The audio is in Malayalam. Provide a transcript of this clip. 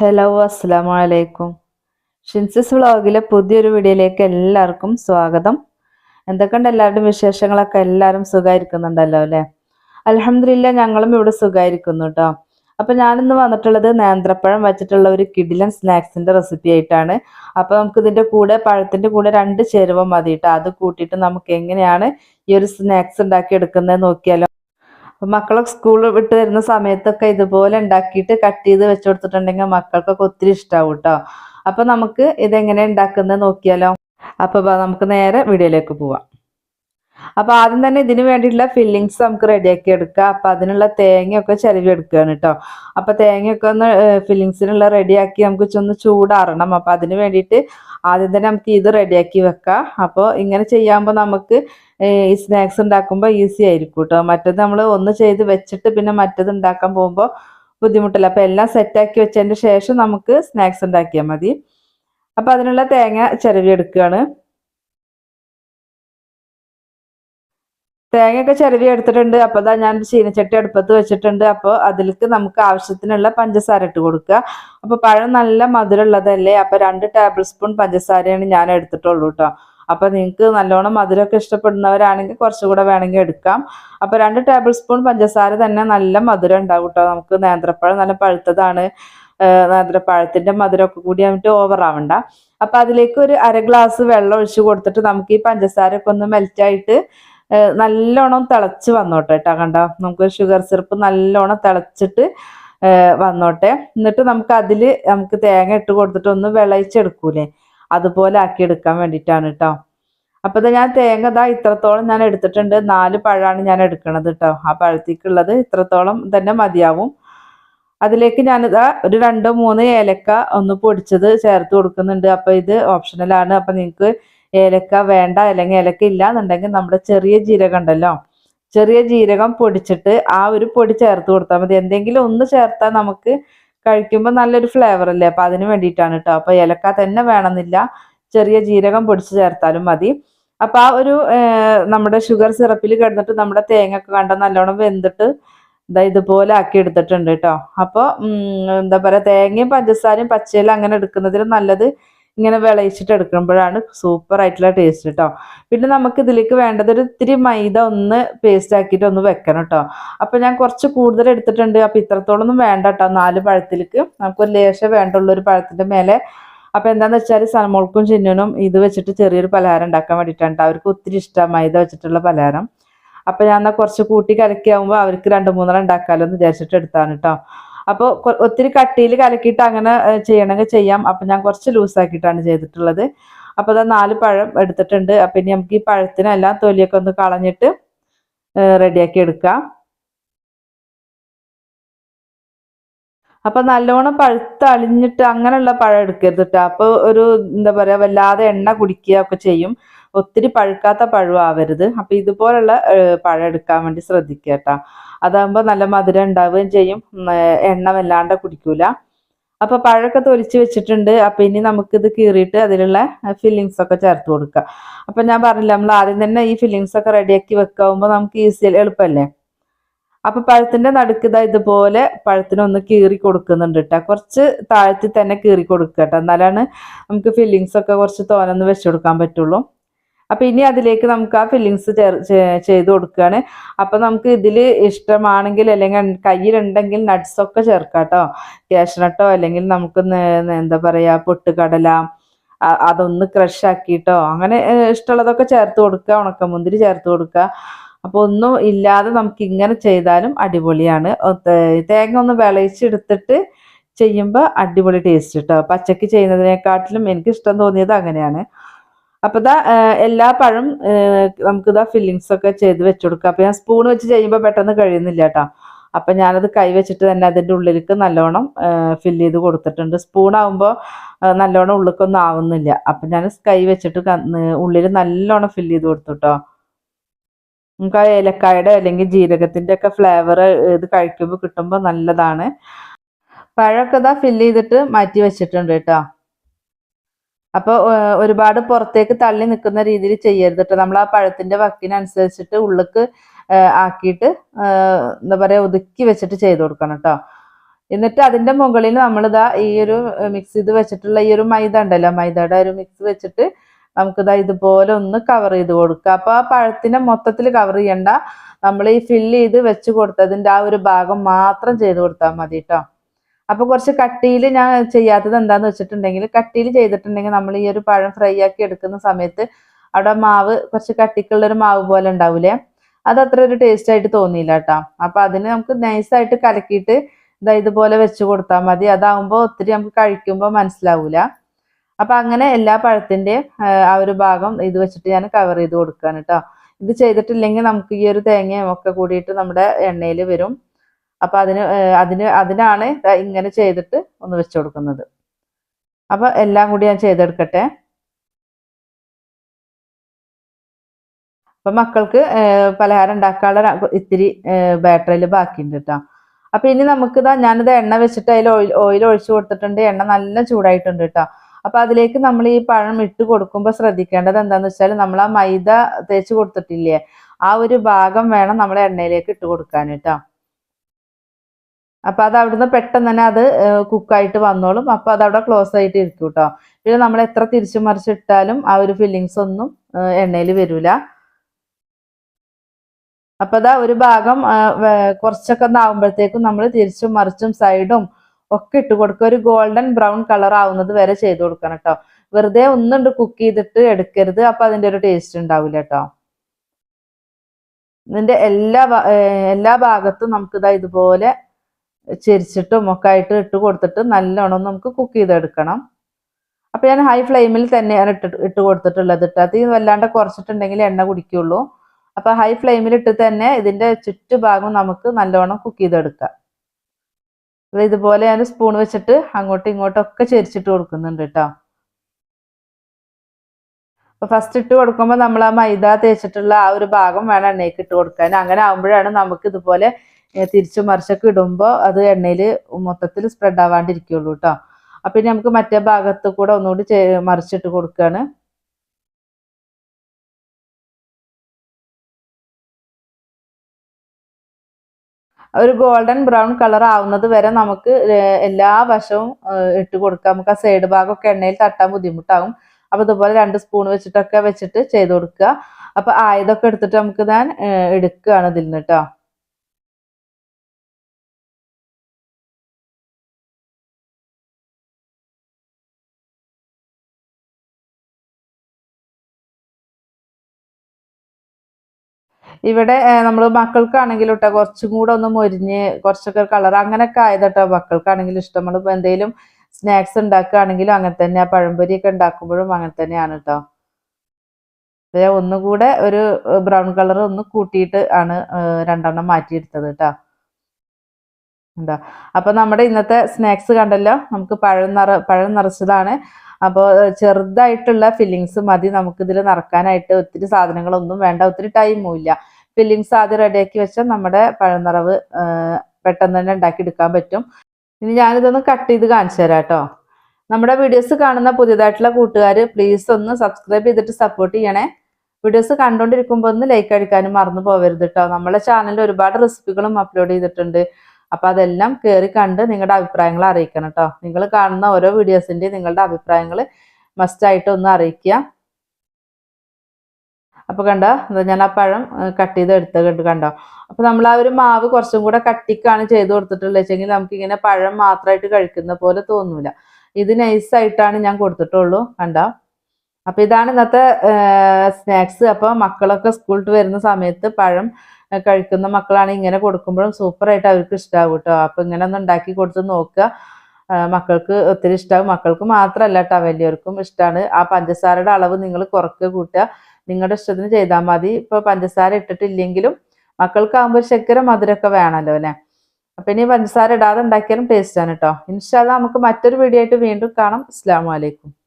ഹലോ അസ്സലാമു അലൈക്കും ഷിൻസിസ് വ്ളോഗിലെ പുതിയൊരു വീഡിയോയിലേക്ക് എല്ലാവർക്കും സ്വാഗതം. എന്തൊക്കെയുണ്ട് എല്ലാവരുടെയും വിശേഷങ്ങളൊക്കെ? എല്ലാവരും സുഖമായിരിക്കുന്നുണ്ടല്ലോ അല്ലേ? അലഹമില്ല ഞങ്ങളും ഇവിടെ സുഖമായിരിക്കുന്നു കേട്ടോ അപ്പം ഞാനിന്ന് വന്നിട്ടുള്ളത് നേന്ത്രപ്പഴം വെച്ചിട്ടുള്ള ഒരു കിഡിലൻ സ്നാക്സിന്റെ റെസിപ്പി ആയിട്ടാണ്. അപ്പോൾ നമുക്ക് ഇതിന്റെ കൂടെ പഴത്തിന്റെ കൂടെ രണ്ട് ചേരുവ മതി കേട്ടോ അത് കൂട്ടിയിട്ട് നമുക്ക് എങ്ങനെയാണ് ഈ ഒരു സ്നാക്സ് ഉണ്ടാക്കി എടുക്കുന്നത് നോക്കിയാലോ. അപ്പൊ മക്കളൊക്കെ സ്കൂൾ വിട്ട് വരുന്ന സമയത്തൊക്കെ ഇതുപോലെ ഉണ്ടാക്കിയിട്ട് കട്ട് ചെയ്ത് വെച്ച് കൊടുത്തിട്ടുണ്ടെങ്കിൽ മക്കൾക്കൊക്കെ ഒത്തിരി ഇഷ്ടാവും കേട്ടോ അപ്പൊ നമുക്ക് ഇതെങ്ങനെ ഉണ്ടാക്കുന്നത് നോക്കിയാലോ. അപ്പൊ ബാ നമുക്ക് നേരെ വീഡിയോയിലേക്ക് പോവാം. അപ്പൊ ആദ്യം തന്നെ ഇതിന് വേണ്ടിയിട്ടുള്ള ഫില്ലിങ്സ് നമുക്ക് റെഡിയാക്കി എടുക്കാം. അപ്പൊ അതിനുള്ള തേങ്ങയൊക്കെ ചിരവി എടുക്കുകയാണ് കേട്ടോ അപ്പൊ തേങ്ങയൊക്കെ ഒന്ന് ഫില്ലിങ്സിനുള്ള റെഡിയാക്കി നമുക്ക് ഒന്ന് ചൂടാറണം. അപ്പൊ അതിന് വേണ്ടിയിട്ട് ആദ്യം തന്നെ നമുക്ക് ഇത് റെഡിയാക്കി വെക്കാം. അപ്പോൾ ഇങ്ങനെ ചെയ്യുമ്പോൾ നമുക്ക് ഈ സ്നാക്സ് ഉണ്ടാക്കുമ്പോൾ ഈസി ആയിരിക്കും കേട്ടോ മറ്റത് നമ്മൾ ഒന്ന് ചെയ്ത് വെച്ചിട്ട് പിന്നെ മറ്റത് ഉണ്ടാക്കാൻ പോകുമ്പോൾ ബുദ്ധിമുട്ടില്ല. അപ്പോൾ എല്ലാം സെറ്റാക്കി വെച്ചതിന് ശേഷം നമുക്ക് സ്നാക്സ് ഉണ്ടാക്കിയാൽ മതി. അപ്പോൾ അതിനുള്ള തേങ്ങ ചിരവി എടുക്കുകയാണ് തേങ്ങയൊക്കെ ചിരവി എടുത്തിട്ടുണ്ട്. അപ്പോൾ അതാ ഞാൻ ചീനച്ചട്ടി അടുപ്പത്ത് വെച്ചിട്ടുണ്ട്. അപ്പോൾ അതിലേക്ക് നമുക്ക് ആവശ്യത്തിനുള്ള പഞ്ചസാര ഇട്ട് കൊടുക്കുക. അപ്പോൾ പഴം നല്ല മധുരമുള്ളതല്ലേ? അപ്പോൾ രണ്ട് ടേബിൾ സ്പൂൺ പഞ്ചസാരയാണ് ഞാൻ എടുത്തിട്ടുള്ളൂ കേട്ടോ അപ്പോൾ നിങ്ങൾക്ക് നല്ലോണം മധുരമൊക്കെ ഇഷ്ടപ്പെടുന്നവരാണെങ്കിൽ കുറച്ചുകൂടെ വേണമെങ്കിൽ എടുക്കാം. അപ്പോൾ രണ്ട് ടേബിൾ സ്പൂൺ പഞ്ചസാര തന്നെ നല്ല മധുരം ഉണ്ടാവും കേട്ടോ നമുക്ക് നേന്ത്രപ്പഴം നല്ല പഴുത്തതാണ്. നേന്ത്രപ്പഴത്തിന്റെ മധുരമൊക്കെ കൂടി ആയിട്ട് ഓവർ ആവണ്ട. അപ്പൊ അതിലേക്ക് ഒരു അര ഗ്ലാസ് വെള്ളം ഒഴിച്ച് കൊടുത്തിട്ട് നമുക്ക് ഈ പഞ്ചസാരയൊക്കെ ഒന്ന് മെൽറ്റായിട്ട് നല്ലോണം തിളച്ച് വന്നോട്ടെ കേട്ടോ കണ്ടോ? നമുക്ക് ഷുഗർ സിറപ്പ് നല്ലോണം തിളച്ചിട്ട് വന്നോട്ടെ. എന്നിട്ട് നമുക്ക് അതിൽ നമുക്ക് തേങ്ങ ഇട്ട് കൊടുത്തിട്ട് ഒന്ന് വിളയിച്ചെടുക്കൂലേ? അതുപോലെ ആക്കി എടുക്കാൻ വേണ്ടിയിട്ടാണ് കേട്ടോ അപ്പോൾ ഞാൻ തേങ്ങ ഇതാ ഇത്രത്തോളം ഞാൻ എടുത്തിട്ടുണ്ട്. നാല് പഴമാണ് ഞാൻ എടുക്കണത് കേട്ടോ ആ പഴത്തേക്കുള്ളത് ഇത്രത്തോളം തന്നെ മതിയാവും. അതിലേക്ക് ഞാനിതാ ഒരു രണ്ടോ മൂന്ന് ഏലക്ക ഒന്ന് പൊടിച്ചത് ചേർത്ത് കൊടുക്കുന്നുണ്ട്. അപ്പോൾ ഇത് ഓപ്ഷണലാണ് അപ്പോൾ നിങ്ങൾക്ക് ഏലക്ക വേണ്ട അല്ലെങ്കിൽ ഏലക്ക ഇല്ല എന്നുണ്ടെങ്കിൽ നമ്മുടെ ചെറിയ ജീരകം ഉണ്ടല്ലോ. ചെറിയ ജീരകം പൊടിച്ചിട്ട് ആ ഒരു പൊടി ചേർത്ത് കൊടുത്താൽ മതി. എന്തെങ്കിലും ഒന്ന് ചേർത്താൽ നമുക്ക് കഴിക്കുമ്പോൾ നല്ലൊരു ഫ്ലേവർ അല്ലേ? അപ്പം അതിന് വേണ്ടിയിട്ടാണ് കേട്ടോ അപ്പോൾ ഏലക്ക തന്നെ വേണമെന്നില്ല. ചെറിയ ജീരകം പൊടിച്ച് ചേർത്താലും മതി. അപ്പോൾ ആ ഒരു നമ്മുടെ ഷുഗർ സിറപ്പിൽ കിടന്നിട്ട് നമ്മുടെ തേങ്ങ ഒക്കെ കണ്ട നല്ലോണം വെന്തിട്ട് ഇതാ ഇതുപോലെ ആക്കി എടുത്തിട്ടുണ്ട് കേട്ടോ അപ്പോൾ എന്താ പറയുക തേങ്ങയും പഞ്ചസാരയും പച്ചയിലും അങ്ങനെ എടുക്കുന്നതിലും നല്ലത് ഇങ്ങനെ വിളയിച്ചിട്ട് എടുക്കുമ്പോഴാണ് സൂപ്പർ ആയിട്ടുള്ള ടേസ്റ്റ് കേട്ടോ പിന്നെ നമുക്ക് ഇതിലേക്ക് വേണ്ടത് ഒരു ഇത്തിരി മൈദ ഒന്ന് പേസ്റ്റ് ആക്കിയിട്ട് ഒന്ന് വെക്കണം കേട്ടോ അപ്പം ഞാൻ കുറച്ച് കൂടുതൽ എടുത്തിട്ടുണ്ട്. അപ്പം ഇത്രത്തോളം ഒന്നും വേണ്ട കേട്ടോ നാല് പഴത്തിലേക്ക് നമുക്കൊരു ലേശം വേണ്ടുള്ള ഒരു പഴത്തിന്റെ മേലെ. അപ്പോൾ എന്താന്ന് വെച്ചാൽ സമോൾക്കും ചിന്നനും ഇത് വെച്ചിട്ട് ചെറിയൊരു പലഹാരം ഉണ്ടാക്കാൻ വേണ്ടിയിട്ടാണ് അവർക്ക് ഒത്തിരി ഇഷ്ടമാണ് മൈദ വെച്ചിട്ടുള്ള പലഹാരം. അപ്പോൾ ഞാൻ എന്നാൽ കുറച്ച് കൂട്ടി കലക്കിയാകുമ്പോൾ അവർക്ക് രണ്ട് മൂന്നെണ്ണം ഉണ്ടാക്കാമല്ലോ എന്ന് വിചാരിച്ചിട്ട് എടുത്താണ് കേട്ടോ അപ്പോൾ ഒത്തിരി കട്ടിയിൽ കലക്കിയിട്ട് അങ്ങനെ ചെയ്യണമെങ്കിൽ ചെയ്യാം. അപ്പം ഞാൻ കുറച്ച് ലൂസാക്കിയിട്ടാണ് ചെയ്തിട്ടുള്ളത്. അപ്പോൾ അത് നാല് പഴം എടുത്തിട്ടുണ്ട്. അപ്പം ഇനി നമുക്ക് ഈ പഴത്തിനെല്ലാം തൊലിയൊക്കെ ഒന്ന് കളഞ്ഞിട്ട് റെഡിയാക്കി എടുക്കാം. അപ്പൊ നല്ലോണം പഴുത്ത് അളിഞ്ഞിട്ട് അങ്ങനെയുള്ള പഴം എടുക്കരുത് കേട്ടോ അപ്പൊ ഒരു എന്താ പറയാ വല്ലാതെ എണ്ണ കുടിക്കുക ഒക്കെ ചെയ്യും. ഒത്തിരി പഴുക്കാത്ത പഴം ആവരുത് അപ്പൊ ഇതുപോലുള്ള പഴം എടുക്കാൻ വേണ്ടി ശ്രദ്ധിക്കുക കേട്ടോ. അതാകുമ്പോൾ നല്ല മധുരം ഉണ്ടാവുകയും ചെയ്യും. എണ്ണ വല്ലാണ്ട് കുടിക്കൂല. അപ്പൊ പഴമൊക്കെ തൊലിച്ച് വെച്ചിട്ടുണ്ട്. അപ്പൊ ഇനി നമുക്കിത് കീറിയിട്ട് അതിലുള്ള ഫില്ലിങ്സ് ഒക്കെ ചേർത്ത് കൊടുക്കുക അപ്പൊ ഞാൻ പറഞ്ഞില്ല നമ്മൾ ആദ്യം തന്നെ ഈ ഫില്ലിങ്സ് ഒക്കെ റെഡിയാക്കി വെക്കാവുമ്പോൾ നമുക്ക് ഈസി എളുപ്പമല്ലേ അപ്പൊ പഴത്തിന്റെ നടുക്ക് ഇതുപോലെ പഴത്തിനൊന്ന് കീറി കൊടുക്കുന്നുണ്ട് കേട്ടോ. കുറച്ച് താഴ്ത്തി തന്നെ കീറി കൊടുക്കുക കേട്ടോ. എന്നാലാണ് നമുക്ക് ഫില്ലിങ്സ് ഒക്കെ കുറച്ച് തോനൊന്ന് വെച്ചു കൊടുക്കാൻ പറ്റുള്ളൂ. അപ്പൊ ഇനി അതിലേക്ക് നമുക്ക് ആ ഫില്ലിങ്സ് ചെയ്ത് കൊടുക്കുകയാണ് അപ്പൊ നമുക്ക് ഇതിൽ ഇഷ്ടമാണെങ്കിൽ അല്ലെങ്കിൽ കയ്യിലുണ്ടെങ്കിൽ നട്ട്സ് ഒക്കെ ചേർക്കാം കേട്ടോ കാഷ്നട്ടോ അല്ലെങ്കിൽ നമുക്ക് എന്താ പറയാ പൊട്ടുകടല അതൊന്ന് ക്രഷ് ആക്കിയിട്ടോ അങ്ങനെ ഇഷ്ടമുള്ളതൊക്കെ ചേർത്ത് കൊടുക്കുക ഉണക്കമുന്തിരി ചേർത്ത് കൊടുക്കുക. അപ്പോൾ ഒന്നും ഇല്ലാതെ നമുക്ക് ഇങ്ങനെ ചെയ്താലും അടിപൊളിയാണ്. തേങ്ങ ഒന്ന് വിളയിച്ചെടുത്തിട്ട് ചെയ്യുമ്പോൾ അടിപൊളി ടേസ്റ്റ് കേട്ടോ പച്ചക്ക് ചെയ്യുന്നതിനെക്കാട്ടിലും എനിക്ക് ഇഷ്ടം തോന്നിയത് അങ്ങനെയാണ്. അപ്പോൾ ഇതാ എല്ലാ പഴം നമുക്ക് നമുക്കിതാ ഫില്ലിങ്സ് ഒക്കെ ചെയ്ത് വെച്ചു കൊടുക്കാം ഞാൻ സ്പൂൺ വെച്ച് ചെയ്യുമ്പോൾ പെട്ടെന്ന് കഴിയുന്നില്ല കേട്ടോ അപ്പം ഞാനത് കൈ വെച്ചിട്ട് തന്നെ അതിന്റെ ഉള്ളിലേക്ക് നല്ലോണം ഫില്ല് ചെയ്ത് കൊടുത്തിട്ടുണ്ട്. സ്പൂൺ ആവുമ്പോൾ നല്ലോണം ഉള്ളിലേക്കൊന്നും ആവുന്നില്ല. അപ്പം ഞാൻ കൈ വെച്ചിട്ട് ഉള്ളിൽ നല്ലോണം ഫില്ല് ചെയ്ത് കൊടുത്തു കേട്ടോ നമുക്ക് ആ ഏലക്കായുടെ അല്ലെങ്കിൽ ജീരകത്തിന്റെ ഒക്കെ ഫ്ലേവർ ഇത് കഴിക്കുമ്പോൾ കിട്ടുമ്പോൾ നല്ലതാണ്. പഴമൊക്കെ ഇതാ ഫില്ല് ചെയ്തിട്ട് മാറ്റി വെച്ചിട്ടുണ്ട് കേട്ടോ. അപ്പോൾ ഒരുപാട് പുറത്തേക്ക് തള്ളി നിൽക്കുന്ന രീതിയിൽ ചെയ്യരുത് കേട്ടോ നമ്മൾ ആ പഴത്തിന്റെ വക്കിനനുസരിച്ചിട്ട് ഉള്ളിക്ക് ആക്കിയിട്ട് എന്താ പറയാ ഒതുക്കി വെച്ചിട്ട് ചെയ്ത് കൊടുക്കണം കേട്ടോ എന്നിട്ട് അതിന്റെ മുകളിൽ നമ്മൾ നമ്മളിതാ ഈ ഒരു മിക്സ് ചെയ്ത് വെച്ചിട്ടുള്ള ഈ ഒരു മൈദ ഉണ്ടല്ലോ. മൈദയുടെ ഒരു മിക്സ് വെച്ചിട്ട് നമുക്കിതാ ഇതുപോലെ ഒന്ന് കവർ ചെയ്ത് കൊടുക്കുക. അപ്പൊ ആ പഴത്തിനെ മൊത്തത്തിൽ കവർ ചെയ്യണ്ട. നമ്മൾ ഈ ഫില്ല് ചെയ്ത് വെച്ച് കൊടുത്തതിന്റെ ആ ഒരു ഭാഗം മാത്രം ചെയ്ത് കൊടുത്താൽ മതി കേട്ടോ അപ്പൊ കുറച്ച് കട്ടിയിൽ ഞാൻ ചെയ്യാത്തത് എന്താന്ന് വെച്ചിട്ടുണ്ടെങ്കിൽ കട്ടിയിൽ ചെയ്തിട്ടുണ്ടെങ്കിൽ നമ്മൾ ഈ ഒരു പഴം ഫ്രൈ ആക്കി എടുക്കുന്ന സമയത്ത് അവിടെ മാവ് കുറച്ച് കട്ടിക്കുള്ള ഒരു മാവ് പോലെ ഉണ്ടാവൂലേ? അത് അത്ര ഒരു ടേസ്റ്റ് ആയിട്ട് തോന്നിയില്ല കേട്ടോ അപ്പൊ അതിന് നമുക്ക് നൈസായിട്ട് കലക്കിയിട്ട് ഇതാ ഇതുപോലെ വെച്ച് കൊടുത്താൽ മതി. അതാവുമ്പോൾ ഒത്തിരി നമുക്ക് കഴിക്കുമ്പോൾ മനസ്സിലാവൂല. അപ്പൊ അങ്ങനെ എല്ലാ പഴത്തിന്റെയും ആ ഒരു ഭാഗം ഇത് വെച്ചിട്ട് ഞാൻ കവർ ചെയ്ത് കൊടുക്കുകയാണ് കേട്ടോ ഇത് ചെയ്തിട്ടില്ലെങ്കിൽ നമുക്ക് ഈ ഒരു തേങ്ങയും ഒക്കെ കൂടിയിട്ട് നമ്മുടെ എണ്ണയിൽ വരും. അപ്പൊ അതിന് അതിന് അതിനാണ് ഇങ്ങനെ ചെയ്തിട്ട് ഒന്ന് വെച്ച് കൊടുക്കുന്നത്. അപ്പൊ എല്ലാം കൂടി ഞാൻ ചെയ്തെടുക്കട്ടെ. അപ്പൊ മക്കൾക്ക് പലഹാരം ഉണ്ടാക്കാനുള്ള ഇത്തിരി ബാറ്ററിയിൽ ബാക്കിയുണ്ട് കേട്ടോ. അപ്പൊ ഇനി നമുക്ക് ഇതാ ഞാനിത് എണ്ണ വെച്ചിട്ട് അതിൽ ഓയിൽ ഓയിൽ ഒഴിച്ചു കൊടുത്തിട്ടുണ്ട്. എണ്ണ നല്ല ചൂടായിട്ടുണ്ട് കേട്ടോ. അപ്പൊ അതിലേക്ക് നമ്മൾ ഈ പഴം ഇട്ട് കൊടുക്കുമ്പോൾ ശ്രദ്ധിക്കേണ്ടത് എന്താന്ന് വെച്ചാൽ നമ്മൾ ആ മൈദ തേച്ച് കൊടുത്തിട്ടില്ലേ? ആ ഒരു ഭാഗം വേണം നമ്മൾ എണ്ണയിലേക്ക് ഇട്ട് കൊടുക്കാൻ കേട്ടോ. അപ്പൊ അത് അവിടുന്ന് പെട്ടെന്ന് തന്നെ അത് കുക്കായിട്ട് വന്നോളും. അപ്പൊ അത് അവിടെ ക്ലോസ് ആയിട്ട് ഇരിക്കും കേട്ടോ പിന്നെ നമ്മൾ എത്ര തിരിച്ചു മറിച്ചിട്ടാലും ആ ഒരു ഫില്ലിങ്സ് ഒന്നും എണ്ണയിൽ വരില്ല അപ്പൊ അതാ ഒരു ഭാഗം കുറച്ചൊക്കെ ആവുമ്പോഴത്തേക്കും നമ്മൾ തിരിച്ചും മറിച്ചും സൈഡും ഒക്കെ ഇട്ട് കൊടുക്കുക. ഒരു ഗോൾഡൻ ബ്രൗൺ കളർ ആവുന്നത് വരെ ചെയ്ത് കൊടുക്കണം കേട്ടോ വെറുതെ ഒന്നുണ്ട് കുക്ക് ചെയ്തിട്ട് എടുക്കരുത്. അപ്പൊ അതിന്റെ ഒരു ടേസ്റ്റ് ഉണ്ടാവില്ല കേട്ടോ ഇതിന്റെ എല്ലാ എല്ലാ ഭാഗത്തും നമുക്കിതാ ഇതുപോലെ ചെരിച്ചിട്ടും ഒക്കെ ആയിട്ട് ഇട്ട് കൊടുത്തിട്ട് നല്ലോണം നമുക്ക് കുക്ക് ചെയ്തെടുക്കണം. അപ്പം ഞാൻ ഹൈ ഫ്ലെയിമിൽ തന്നെയാണ് ഇട്ട് ഇട്ട് കൊടുത്തിട്ടുള്ളത്. ഇട്ട് അത് വല്ലാണ്ട് കുറച്ചിട്ടുണ്ടെങ്കിൽ എണ്ണ കുടിക്കുള്ളൂ. അപ്പം ഹൈ ഫ്ലെയിമിൽ ഇട്ട് തന്നെ ഇതിന്റെ ചുറ്റുഭാഗം നമുക്ക് നല്ലോണം കുക്ക് ചെയ്തെടുക്കാം. ഇതുപോലെ ഞാൻ സ്പൂൺ വെച്ചിട്ട് അങ്ങോട്ടും ഇങ്ങോട്ടും ഒക്കെ ചെരിച്ചിട്ട് കൊടുക്കുന്നുണ്ട് കേട്ടോ അപ്പൊ ഫസ്റ്റ് ഇട്ട് കൊടുക്കുമ്പോൾ നമ്മൾ ആ മൈദ തേച്ചിട്ടുള്ള ആ ഒരു ഭാഗം വേണം എണ്ണയ്ക്ക് ഇട്ട് കൊടുക്കാൻ. അങ്ങനെ ആകുമ്പോഴാണ് നമുക്ക് ഇതുപോലെ തിരിച്ചും മറിച്ചൊക്കെ ഇടുമ്പോൾ അത് എണ്ണയിൽ മൊത്തത്തിൽ സ്പ്രെഡ് ആവാണ്ടിരിക്കുള്ളൂ കേട്ടോ അപ്പൊ ഇനി നമുക്ക് മറ്റേ ഭാഗത്ത് കൂടെ ഒന്നുകൂടി മറിച്ചിട്ട് കൊടുക്കുകയാണ് ഒരു ഗോൾഡൻ ബ്രൗൺ കളർ ആവുന്നത് വരെ നമുക്ക് എല്ലാ വശവും ഇട്ട് കൊടുക്കാം. നമുക്ക് ആ സൈഡ് ഭാഗമൊക്കെ എണ്ണയിൽ തട്ടാൻ ബുദ്ധിമുട്ടാകും. അപ്പൊ ഇതുപോലെ രണ്ട് സ്പൂൺ വെച്ചിട്ടൊക്കെ വെച്ചിട്ട് ചെയ്ത് കൊടുക്കുക. അപ്പൊ ആയതൊക്കെ എടുത്തിട്ട് നമുക്ക് ഞാൻ എടുക്കുകയാണ് ഇതിൽ നിന്ന് കേട്ടോ ഇവിടെ നമ്മൾ മക്കൾക്കാണെങ്കിലും കേട്ടോ കുറച്ചും കൂടെ ഒന്ന് മൊരിഞ്ഞ് കുറച്ചൊക്കെ കളർ അങ്ങനെയൊക്കെ ആയതട്ടോ മക്കൾക്കാണെങ്കിലും ഇഷ്ടം. നമ്മളിപ്പോൾ എന്തെങ്കിലും സ്നാക്സ് ഉണ്ടാക്കുകയാണെങ്കിലും അങ്ങനെ തന്നെ പഴംപൊരി ഒക്കെ ഉണ്ടാക്കുമ്പോഴും അങ്ങനെ തന്നെയാണ് കേട്ടോ ഒന്നുകൂടെ ഒരു ബ്രൗൺ കളർ ഒന്ന് കൂട്ടിയിട്ട് ആണ് രണ്ടെണ്ണം മാറ്റിയെടുത്തത് കേട്ടോ എന്താ? അപ്പൊ നമ്മുടെ ഇന്നത്തെ സ്നാക്സ് കണ്ടല്ലോ? നമുക്ക് പഴം നിറ പഴം നിറച്ചതാണ്. അപ്പോൾ ചെറുതായിട്ടുള്ള ഫില്ലിങ്സ് മതി നമുക്ക് ഇതിൽ നിറക്കാനായിട്ട് ഒത്തിരി സാധനങ്ങളൊന്നും വേണ്ട ഒത്തിരി ടൈമും ഇല്ല. ഫില്ലിങ്സ് ആദ്യം റെഡിയാക്കി വെച്ചാൽ നമ്മുടെ പഴനിറവ് പെട്ടെന്ന് തന്നെ ഉണ്ടാക്കി എടുക്കാൻ പറ്റും. ഇനി ഞാനിതൊന്ന് കട്ട് ചെയ്ത് കാണിച്ചു തരാം കേട്ടോ നമ്മുടെ വീഡിയോസ് കാണുന്ന പുതിയതായിട്ടുള്ള കൂട്ടുകാർ പ്ലീസ് ഒന്ന് സബ്സ്ക്രൈബ് ചെയ്തിട്ട് സപ്പോർട്ട് ചെയ്യണേ. വീഡിയോസ് കണ്ടുകൊണ്ടിരിക്കുമ്പോൾ ഒന്ന് ലൈക്ക് അടിക്കാനും മറന്നു പോകരുത് കേട്ടോ നമ്മളെ ചാനലിൽ ഒരുപാട് റെസിപ്പികളും അപ്ലോഡ് ചെയ്തിട്ടുണ്ട്. അപ്പൊ അതെല്ലാം കയറി കണ്ട് നിങ്ങളുടെ അഭിപ്രായങ്ങൾ അറിയിക്കണം കേട്ടോ നിങ്ങൾ കാണുന്ന ഓരോ വീഡിയോസിന്റെ നിങ്ങളുടെ അഭിപ്രായങ്ങൾ മസ്റ്റ് ആയിട്ട് ഒന്ന് അറിയിക്കുക. അപ്പൊ കണ്ടോ? എന്താ ഞാൻ ആ പഴം കട്ട് ചെയ്ത് എടുത്ത് കണ്ട് കണ്ടോ? അപ്പൊ നമ്മൾ ആ ഒരു മാവ് കുറച്ചും കൂടെ കട്ടിക്കാണ് ചെയ്ത് കൊടുത്തിട്ടുള്ളത്. വെച്ചെങ്കിൽ നമുക്ക് ഇങ്ങനെ പഴം മാത്രമായിട്ട് കഴിക്കുന്ന പോലെ തോന്നൂല. ഇത് നൈസായിട്ടാണ് ഞാൻ കൊടുത്തിട്ടുള്ളൂ. കണ്ടോ? അപ്പൊ ഇതാണ് ഇന്നത്തെ സ്നാക്സ് അപ്പൊ മക്കളൊക്കെ സ്കൂളിൽ വരുന്ന സമയത്ത് പഴം കഴിക്കുന്ന മക്കളാണ് ഇങ്ങനെ കൊടുക്കുമ്പോഴും സൂപ്പറായിട്ട് അവർക്ക് ഇഷ്ടമാകും കേട്ടോ. അപ്പോൾ ഇങ്ങനെ ഒന്ന് ഉണ്ടാക്കി കൊടുത്ത് നോക്കുക. മക്കൾക്ക് ഒത്തിരി ഇഷ്ടമാകും മക്കൾക്ക് മാത്രമല്ല കേട്ടോ വലിയവർക്കും ഇഷ്ടമാണ് ആ പഞ്ചസാരയുടെ അളവ് നിങ്ങൾ കുറക്കുക കൂട്ടുക. നിങ്ങളുടെ ഇഷ്ടത്തിന് ചെയ്താൽ മതി. ഇപ്പോൾ പഞ്ചസാര ഇട്ടിട്ടില്ലെങ്കിലും മക്കൾക്കാകുമ്പോൾ ശക്കര മധുരമൊക്കെ വേണമല്ലോ അല്ലേ? അപ്പം ഇനി പഞ്ചസാര ഇടാതെ ഉണ്ടാക്കിയാലും ടേസ്റ്റ് ആണ് കേട്ടോ. ഇൻഷാല്ല നമുക്ക് മറ്റൊരു വീഡിയോ ആയിട്ട് വീണ്ടും കാണാം. അസ്സാം